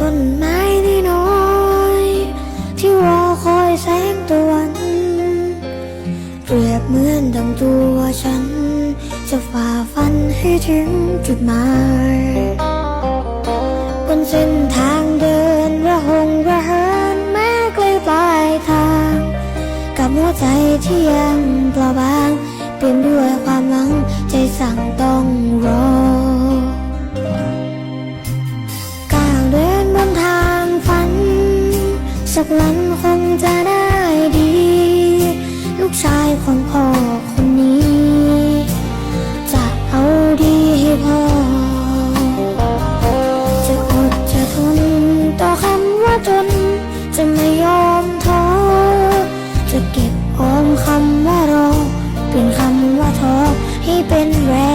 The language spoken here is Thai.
ต้นไม้ที่น้อยที่รอคอยแสงตะวัน เปรียบเหมือนดังตัวฉัน จะฝ่าฟันให้ถึงจุดหมายบนเส้นทางเดินระหงระเหินแม้ไกลปลายทาง กับหัวใจที่ยังเปล่าบาง นั้นคงจะได้ดี ลูกชายของพ่อคนนี้ จะเอาดีให้พ่อ จะอดจะทนต่อคำว่าจน จะไม่ยอมท้อ จะเก็บออมคำว่ารอ เป็นคำว่าท้อให้เป็นแรง